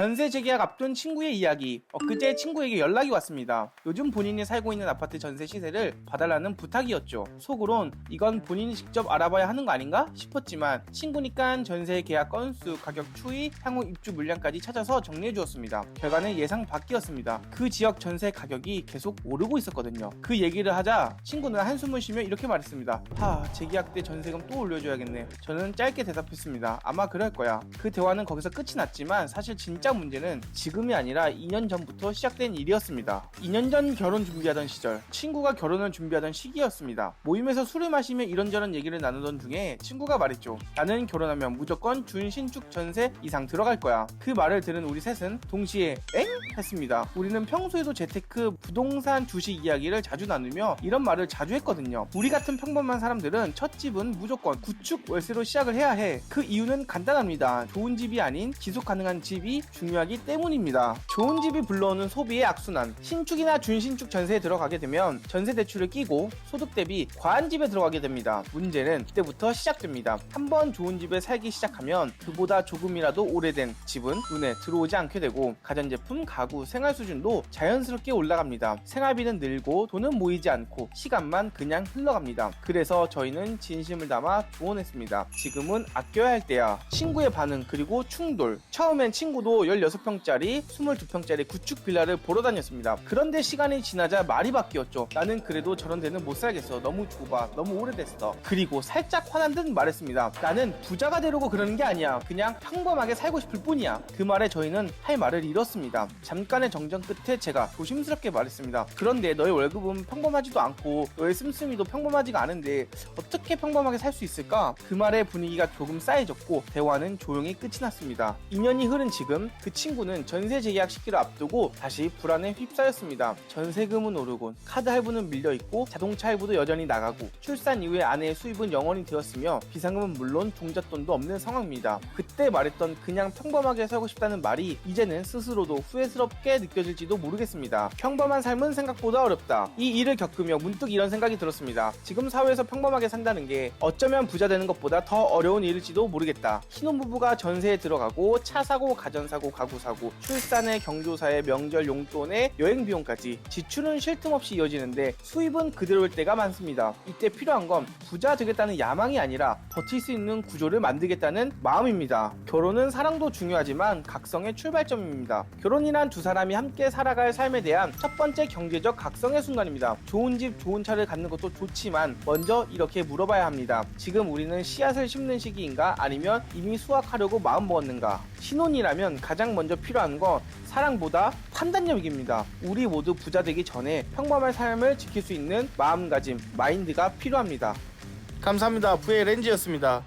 전세 재계약 앞둔 친구의 이야기. 엊그제 친구에게 연락이 왔습니다. 요즘 본인이 살고 있는 아파트 전세 시세를 봐달라는 부탁이었죠. 속으론 이건 본인이 직접 알아봐야 하는 거 아닌가 싶었지만 친구니까 전세 계약 건수, 가격 추이, 향후 입주 물량까지 찾아서 정리해 주었습니다. 결과는 예상 밖이었습니다. 그 지역 전세 가격이 계속 오르고 있었거든요. 그 얘기를 하자 친구는 한숨을 쉬며 이렇게 말했습니다. 하, 재계약 때 전세금 또 올려줘야겠네. 저는 짧게 대답했습니다. 아마 그럴 거야. 그 대화는 거기서 끝이 났지만 사실 진짜 문제는 지금이 아니라 2년 전부터 시작된 일이었습니다. 2년 전 결혼 준비하던 시절 친구가 결혼을 준비하던 시기였습니다. 모임에서 술을 마시며 이런저런 얘기를 나누던 중에 친구가 말했죠. 나는 결혼하면 무조건 준신축 전세 이상 들어갈 거야. 그 말을 들은 우리 셋은 동시에 엥? 했습니다. 우리는 평소에도 재테크, 부동산, 주식 이야기를 자주 나누며 이런 말을 자주 했거든요. 우리 같은 평범한 사람들은 첫 집은 무조건 구축 월세로 시작을 해야 해. 그 이유는 간단합니다. 좋은 집이 아닌 지속 가능한 집이 중요하기 때문입니다. 좋은 집이 불러오는 소비의 악순환. 신축이나 준신축 전세에 들어가게 되면 전세 대출을 끼고 소득 대비 과한 집에 들어가게 됩니다. 문제는 그때부터 시작됩니다. 한번 좋은 집에 살기 시작하면 그보다 조금이라도 오래된 집은 눈에 들어오지 않게 되고 가전제품, 가구, 생활 수준도 자연스럽게 올라갑니다. 생활비는 늘고 돈은 모이지 않고 시간만 그냥 흘러갑니다. 그래서 저희는 진심을 담아 조언했습니다. 지금은 아껴야 할 때야. 친구의 반응 그리고 충돌. 처음엔 친구도 16평짜리, 22평짜리 구축 빌라를 보러 다녔습니다. 그런데 시간이 지나자 말이 바뀌었죠. 나는 그래도 저런 데는 못 살겠어. 너무 좁아. 너무 오래됐어. 그리고 살짝 화난 듯 말했습니다. 나는 부자가 되려고 그러는 게 아니야. 그냥 평범하게 살고 싶을 뿐이야. 그 말에 저희는 할 말을 잃었습니다. 잠깐의 정전 끝에 제가 조심스럽게 말했습니다. 그런데 너의 월급은 평범하지도 않고 너의 씀씀이도 평범하지가 않은데 어떻게 평범하게 살 수 있을까? 그 말에 분위기가 조금 쌓여졌고 대화는 조용히 끝이 났습니다. 2년이 흐른 지금 그 친구는 전세 재계약 시기를 앞두고 다시 불안에 휩싸였습니다. 전세금은 오르고 카드 할부는 밀려 있고 자동차 할부도 여전히 나가고 출산 이후에 아내의 수입은 영원히 되었으며 비상금은 물론 종잣돈도 없는 상황입니다. 그때 말했던 그냥 평범하게 살고 싶다는 말이 이제는 스스로도 후회 스럽게 느껴질지도 모르겠습니다. 평범한 삶은 생각보다 어렵다. 이 일을 겪으며 문득 이런 생각이 들었습니다. 지금 사회에서 평범하게 산다는 게 어쩌면 부자 되는 것보다 더 어려운 일일지도 모르겠다. 신혼부부가 전세에 들어가고 차 사고, 가전 사고, 가구 사고, 출산에 경조사에 명절 용돈에 여행 비용까지 지출은 쉴 틈 없이 이어지는데 수입은 그대로일 때가 많습니다. 이때 필요한 건 부자 되겠다는 야망이 아니라 버틸 수 있는 구조를 만들겠다는 마음입니다. 결혼은 사랑도 중요하지만 각성의 출발점입니다. 결혼이란 두 사람이 함께 살아갈 삶에 대한 첫 번째 경제적 각성의 순간입니다. 좋은 집, 좋은 차를 갖는 것도 좋지만 먼저 이렇게 물어봐야 합니다. 지금 우리는 씨앗을 심는 시기인가 아니면 이미 수확하려고 마음 먹었는가? 신혼이라면 가장 먼저 필요한 건 사랑보다 판단력입니다. 우리 모두 부자 되기 전에 평범한 삶을 지킬 수 있는 마음가짐, 마인드가 필요합니다. 감사합니다. 부의 렌즈였습니다.